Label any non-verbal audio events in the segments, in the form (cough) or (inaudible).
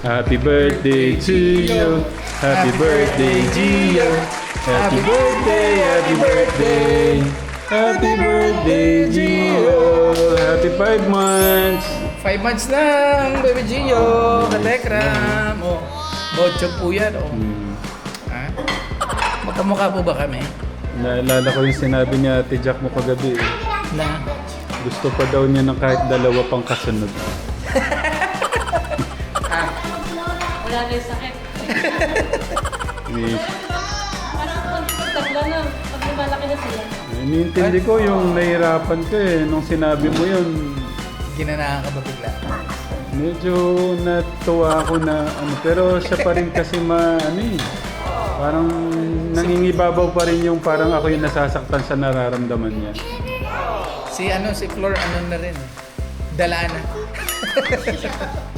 Happy birthday to you. Happy birthday, Gio. Happy birthday, happy birthday. Happy birthday, Gio. Happy five months. Five months lang, Baby Gio. Katekram. Oh, bocho po yan. Oh. Hmm. Ha? Magkamukha po ba kami? Naalala ko yung sinabi niya Ate Jack mo kagabi. eh. Na? Gusto pa daw niya ng kahit dalawa pang kasunod. (laughs) Wala na yung sakit. (laughs) Ni- Parang pag tatlo na, pag lumalaki na sila. Iniintindi ko yung nahirapan ko eh. Nung sinabi mo yun, Ginanahan ka ba bigla? medyo natuwa ako na ano. Pero siya pa rin kasi ma, ano eh. Parang nangingibabaw pa rin yung parang ako yung nasasaktan sa nararamdaman niya. Si ano, si Flor, ano na rin. eh. Dala na. (laughs)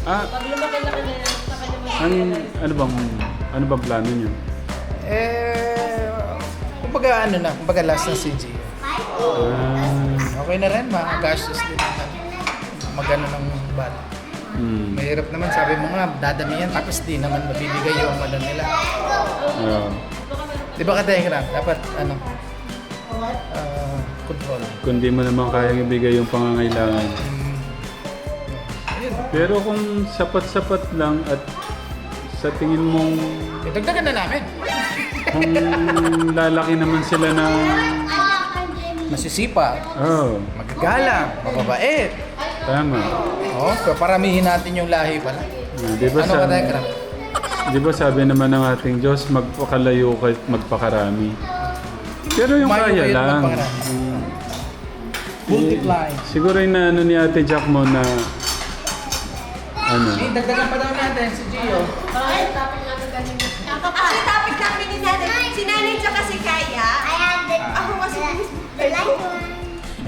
Ah, Pag lumaki-laki na yan, saka naman ang, ano bang, ano bang plano niyo? Eh, kumbaga ano na, kumbaga last na si Gio. Ah, Okay na rin, makagastos din naman. Magano ng bata. hmm. Mahirap naman, sabi mo nga, dadami yan, tapos di naman mabibigay yung ano nila. Ah, Di ba katekram? Dapat, ano, ah, control. kung di mo naman kayang ibigay yung pangangailangan. Mm. Pero kung sapat-sapat lang at sa tingin mong Idagdagan na namin. kung lalaki naman sila ng Masisipa, oh, magagalang, mababait. tama. Oh, paramihin natin yung lahi pala. Ah, di ba Ano sa, katekram? di ba sabi naman ng ating Diyos, magpakalayo kayo at magpakarami. Pero yung Mayo kaya kayo at lang. magpakarami. mm, Multiply. eh, siguro yung ano ni Ate Jack mo na ano, Eh, dagdagan pa daw natin si Gio. Actually, topic namin ni nanay. Si nanay tsaka si Kaya. Ako kasi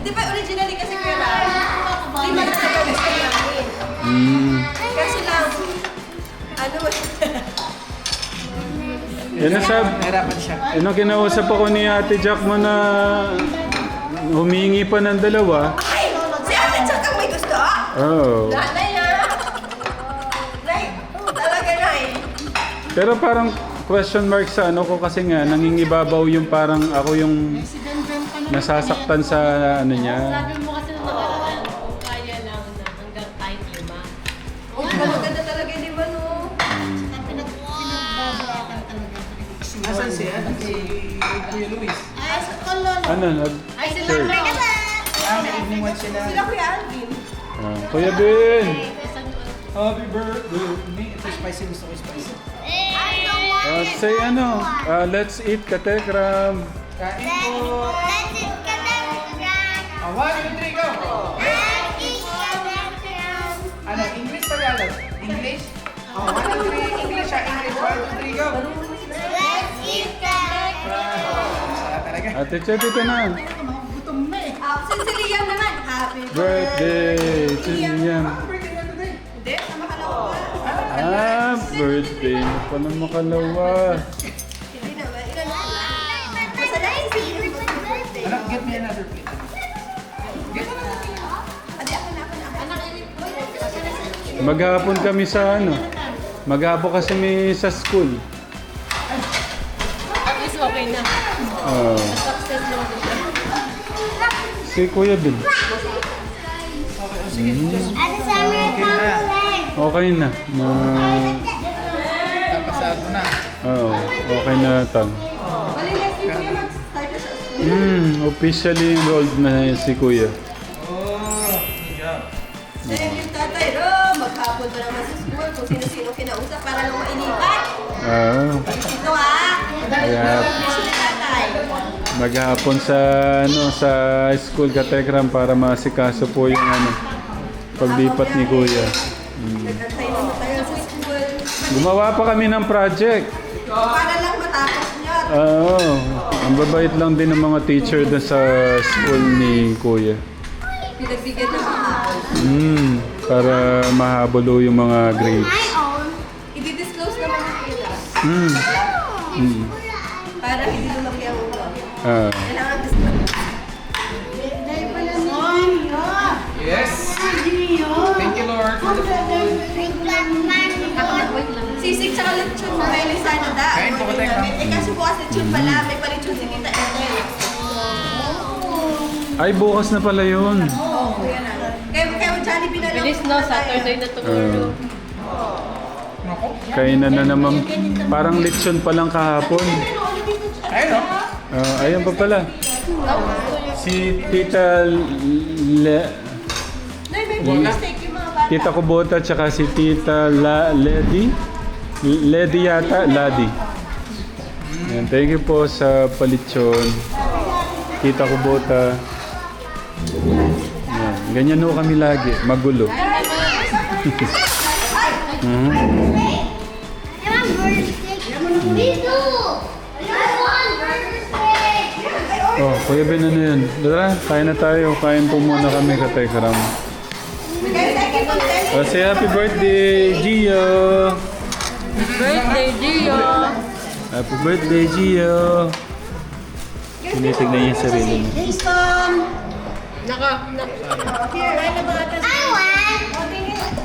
Di ba originally kasi kuya Ram, lima na tayo gusto namin. mm, Kasi lang, ano, yan ang sab, Nahirapan siya. ano kinausap ako ni Ate Jack mo na humingi pa ng dalawa. ay, si ate tsaka may gusto? Oh. Nanay Pero parang question mark sa ano ko kasi nga nangingibabaw yung parang ako yung nasasaktan sa ano niya. Sabi mo kasi nung nakaraan, kung kaya lang na hanggang kahit lima. Oh, maganda talaga, di ba no? Nasaan si, ano, si Kuya Luis? Ano, nag Ay, sila Sure. na! Ah, may evening watch sila. Sila Kuya Alvin. Ah, Kuya Ben! Happy birthday. May ito spicy, gusto ko spicy. Ah, say ano, ah, let's eat katekram. Kain po. Ah, one, two, three, go! Ano, English, Tagalog? English? Oh, one, two, three, English ah, English. One, two, three, go! Ah, talaga. Ate Chetty ka na. Ah, si si Liam naman. Happy Birthday to Liam. Hindi, sama ka ba? Ah, birthday mo pa ng makalawa. Hindi naman. Ilan na lang? Masalain si Liam mag-birthday. Anak, get me another plate. Get. Anak, Maghapon kami sa ano. Maghapon kasi may sa school. At least okay na. Ah, Success naman din siya. si Kuya Ben. Okay na. Na, Napasado na. oo, okay na. Bali, next week kuya mag-start na. Hmm, officially enrolled na si Kuya. Oh, good job. Dahil yung tatay, no, maghapon pa naman sa school kung sino-sino kinausap para lang mainipan. Ah, Ito ah. kaya maghapon sa ano sa school katekram para masikaso po yung ano paglipat ni Kuya. Nagantay Gumawa pa kami ng project. Para lang matapos niya. Oo. ang babait lang din ng mga teacher doon sa school ni Kuya. Pinagbigyan ng mahapon. Hmm, para mahabolo yung mga grades. I-disclose naman ng kita. Hmm. Hmm. Para hindi lumaki ang ulo. Ah. Kailangan disclose. Yes. Thank you, Lord. Sisig tsaka lechon mo may lisana da. Kain po ko tayo. Eh kasi bukas lechon pala, may pa-lechon si Tita Ethel. Ay, bukas na pala yun. Oo, kuya na. Kaya kaya Jollibee na lang. Bilis no, Saturday na tomorrow. Nako. Kainan na naman. Parang lechon pa lang kahapon. Ayun o. Ah, ayan pa pala. Si Tita Le... Nay, may steak yung mga bata. Tita Kubota tsaka si Tita La Lady. Lady yata, Lady. Ayan, thank you po sa palitson. Tita Kubota. Ayan, ganyan ho kami lagi, magulo. (laughs) Mhm. Oh, Kuya Ben, ano yun? Tara, kain na tayo. Kain po muna kami, Katay Karam. Oh, say happy birthday, Gio! Birthday, Gio! Happy birthday, Gio! Tinitignan niya yung sarili niya. Naka, naka.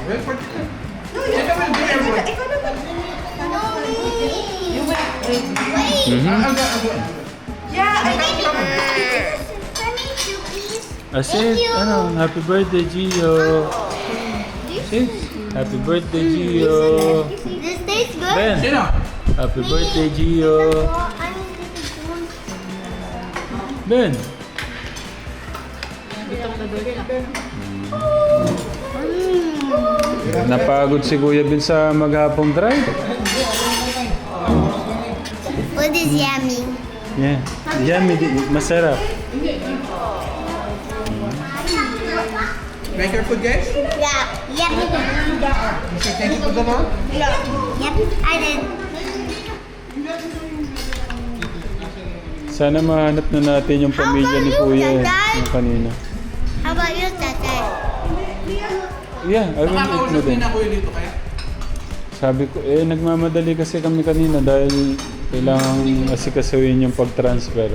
Well, for... Sino will be airborne? Ikaw naman. Mhm. Ang ang Yeah, I think Ah, say, ano, happy birthday, Gio! Say, happy birthday, Gio! This tastes good. Ben, Sino? happy birthday, Gio! Ben! Napagod si Kuya Ben sa maghapong drive. What is yummy? Yeah. Yummy, di- masarap. Like your food, guys? Yeah. Yep. Say thank you to the mom. Yep. I did. Sana mahanap na natin yung pamilya ni Kuya eh, yung kanina. How about you, Tatay? Yeah, I will eat na din. yun dito kaya. Sabi ko, eh, nagmamadali kasi kami kanina dahil kailangan asikasuhin yung pag-transfer.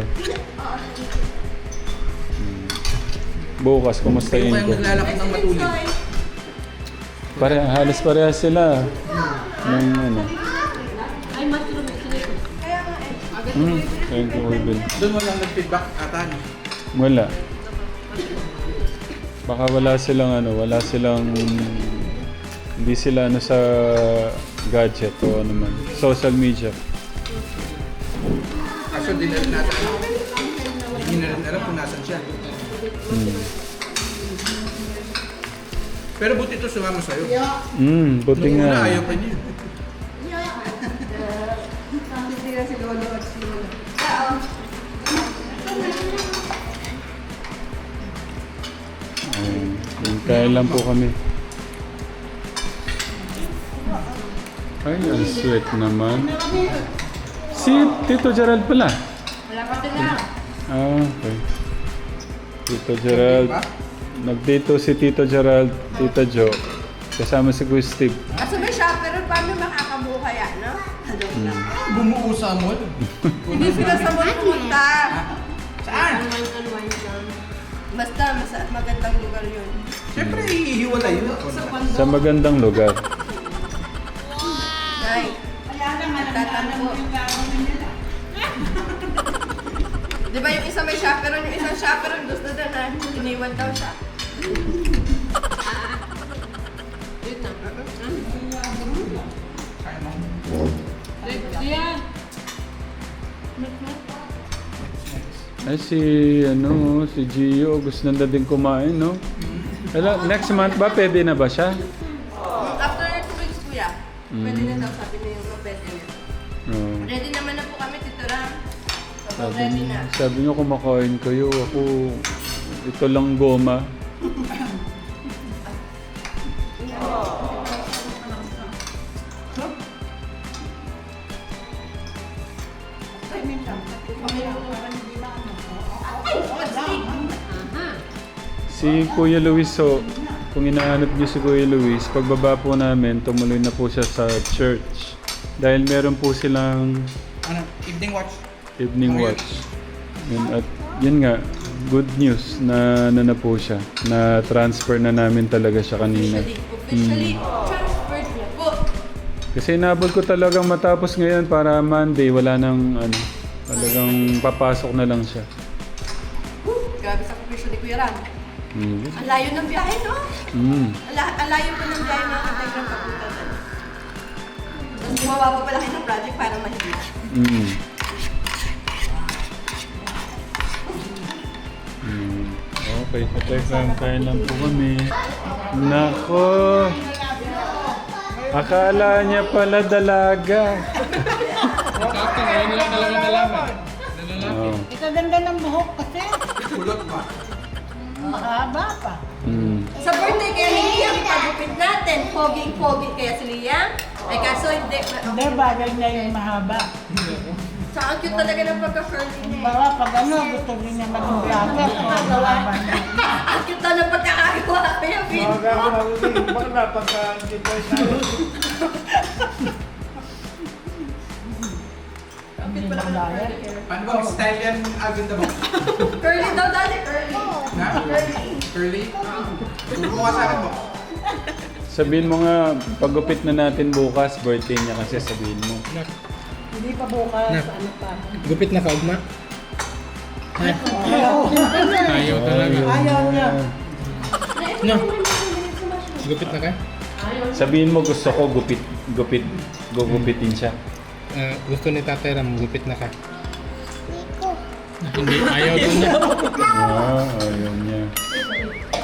Hmm. Bukas, Kayo kumustahin kayang ko. naglalakad ng matulid. Pare, halos parehas sila. Nung ano. Ay, mushroom. Hmm, thank you, Ruben. Doon walang nag-feedback ata. no? Wala. Baka wala silang ano, wala silang hindi sila ano sa gadget o ano man. Social media. Kaso di na rin natin. Hindi na rin alam kung nasan siya. Hmm. Pero buti ito sumama sa'yo. Hmm, buti Nung una nga. ayaw pa niya. Kaya lang po kami. Ay, ang sweet naman. Si Tito Gerald pala. Wala pa sila. Ah, okay. Tito Gerald. Nagdito si Tito Gerald, Tita Jo. Kasama si Kuya Steve. Kaso may shopper, paano makakabuo kaya, no? Bumuo sa mall. Hindi sila sa mall pumunta. Saan? Basta, mas magandang lugar yun. Siyempre, ihiwala yun. Sa magandang lugar. Nay. Tatampo. (laughs) Di ba yung isa may chaperon, yung isang chaperon gusto na na iniwan daw siya. Yun na. Diyan. Ay, si, ano, si Gio, gusto na din kumain, no? Hala, next month ba, pwede na ba siya? After two weeks, kuya, pwede na daw sabi niya yung pwede niya. Oo. Ready naman na po kami, Tito Ram. Kapag Sabi, ready na. sabi niyo kumakain kayo. Ako, ito lang goma. Si Kuya Luis, so, kung inahanap niyo si Kuya Luis, pagbaba po namin, tumuloy na po siya sa church. Dahil meron po silang Ano? Evening watch. evening Ano watch. Yun, at yun nga, good news na na, na po siya. Na transfer na namin talaga siya kanina. Officially, officially po. Kasi nabol ko talagang matapos ngayon para Monday, wala nang ano, talagang papasok na lang siya. Grabe sa profesyon ni Kuya Ran. Mm. Ang layo ng biyahe, no? Mm. Ang, la- ang layo pa ng biyahe mga kategram papunta doon. Tapos gumawa pa pala kayo ng project para mahigit. Mm. Mm. Okay, katekram, kain lang po kami. Nako! Akala niya pala dalaga. Kakta, ngayon lang talaga nalaman. Oh. Ito ganda ng buhok kasi. Kulot pa. Mahaba pa. Mm. Sa birthday kaya ni Liam, ipagupit natin. Pogi-pogi kaya si Liam. Ay kaso hindi. Hindi, bagay niya yung mahaba. Sa ang cute talaga ng pagka-curly niya. Bawa pag ano, gusto rin niya maging vlogger. Mahaba niya. Ang cute na ng pagkakagawa. Kaya Vin. Ang cute pala ng curly hair. Paano bang style yan, Alvin? Curly daw dati, curly. Na? Curly? Turo mo nga sa akin, Box. Sabihin mo nga, pagupit na natin bukas, birthday niya kasi sabihin mo. Hindi pa bukas, ano pa. Gupit na kaugma? Ayaw. Ayaw talaga. Ayaw niya. No. Gupit na ka? Sabihin mo gusto ko gupit, gupit, gugupitin siya. Ah, gusto ni Tatay Ram, gupit na ka. Hindi, ayaw daw niya. Ah, ayaw niya.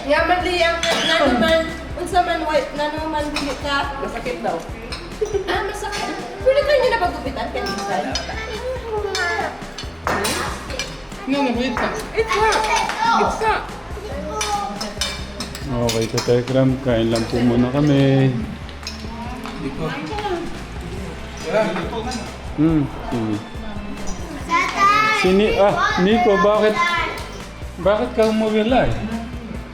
Yaman Liam, na naman, unsa man na naman bilit ka. Masakit daw. Ah, kayo niyo na paggupitan kanina. No, nagupit ka. It's not. It's not. Okay, katekram, kain lang po muna kami. Ka. Hmm, sige. Tatay. Sini, ah, Nico, bakit, bakit ka umuwilay?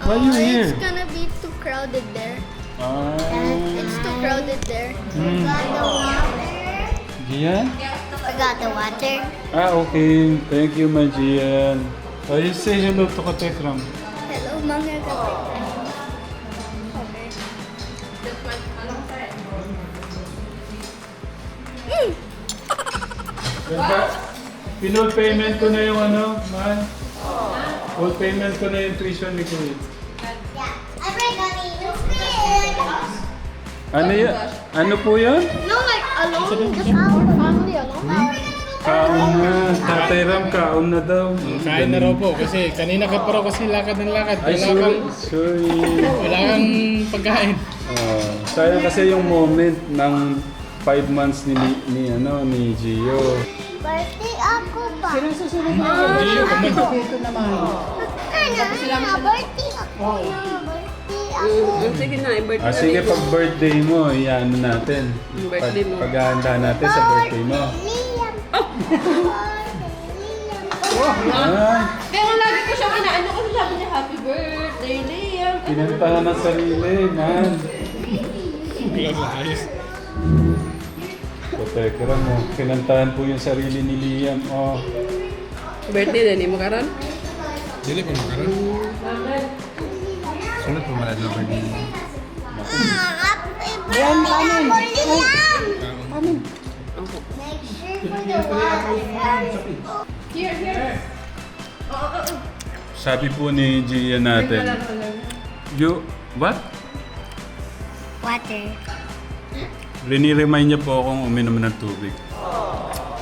Why you here? It's gonna be too crowded there. Ah, It's too crowded there. Hmm. Forgot the water. Gian? Forgot the water. Ah, okay. Thank you, Magian. Oh, you say hello to Katekram. Hello, mga kapatid. Ganda. Pinull payment ko na yung ano, man. Full payment ko na yung tuition ni Kuya. Yeah. Ano yan? Ano po yan? No, alone. Just our family alone. Kaon na. Tatay Ram, kaon na daw. Kain na raw po kasi kanina ka pa raw kasi lakad ng lakad. Ay, Wala sorry. kang, Sorry. wala kang pagkain. Ah, sayang kasi yung moment ng 5 months ni, ni, ano, ni Gio. Birthday ako ba? Sino susunod na? Hindi, kumain. Dito naman. Ano? Ano? Birthday ako. Birthday ako. Sige na, i-birthday Ah, sige, pag birthday mo, iyan natin. Pag, Birthday mo. paghahanda natin sa birthday mo. Ay, Kaya nga lagi ko siyang inaano kasi sabi niya, Happy birthday, Liam. pinantahan ng sarili, man. Katekra mo, pinantahan po yung sarili ni Liam. Oh. Birthday din, mo karon? Dili pa makaroon. Make sure for the water. Here, here. Sabi po ni Gia natin, you, what? Water. Riniremind niya po akong uminom ng tubig.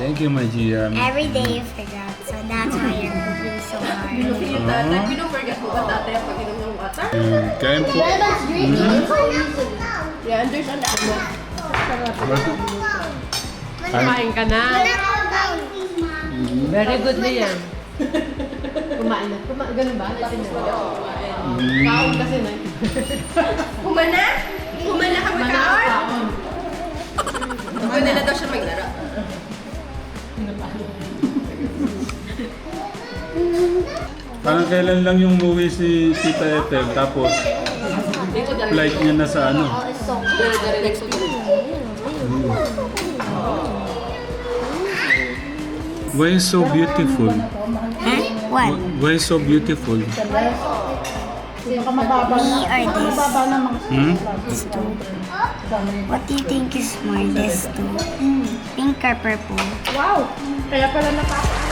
Thank you, my Gia. Every day you forgot, so that's why you're moving so hard. Binuhin yung tatay. Binuforget mo ba tatay ang pag-inom ng water? Mm, kain po. Yeah, there's an apple. Kumain ka na. Very good na yan. Kumain na. Kumain, ganun ba? Natin na. Kaon kasi na. Kumana? Kumana ka magkaon? Kaon. Pwede na daw siya maglaro. Parang kailan lang yung movie si Tita Ethel, tapos flight niya na sa ano. Week. Why so beautiful? What? Why so beautiful? Baka mababa na. Me or this? Hmm? This two. What do you think is more? This two. Pink or purple? Wow! Kaya pala napaka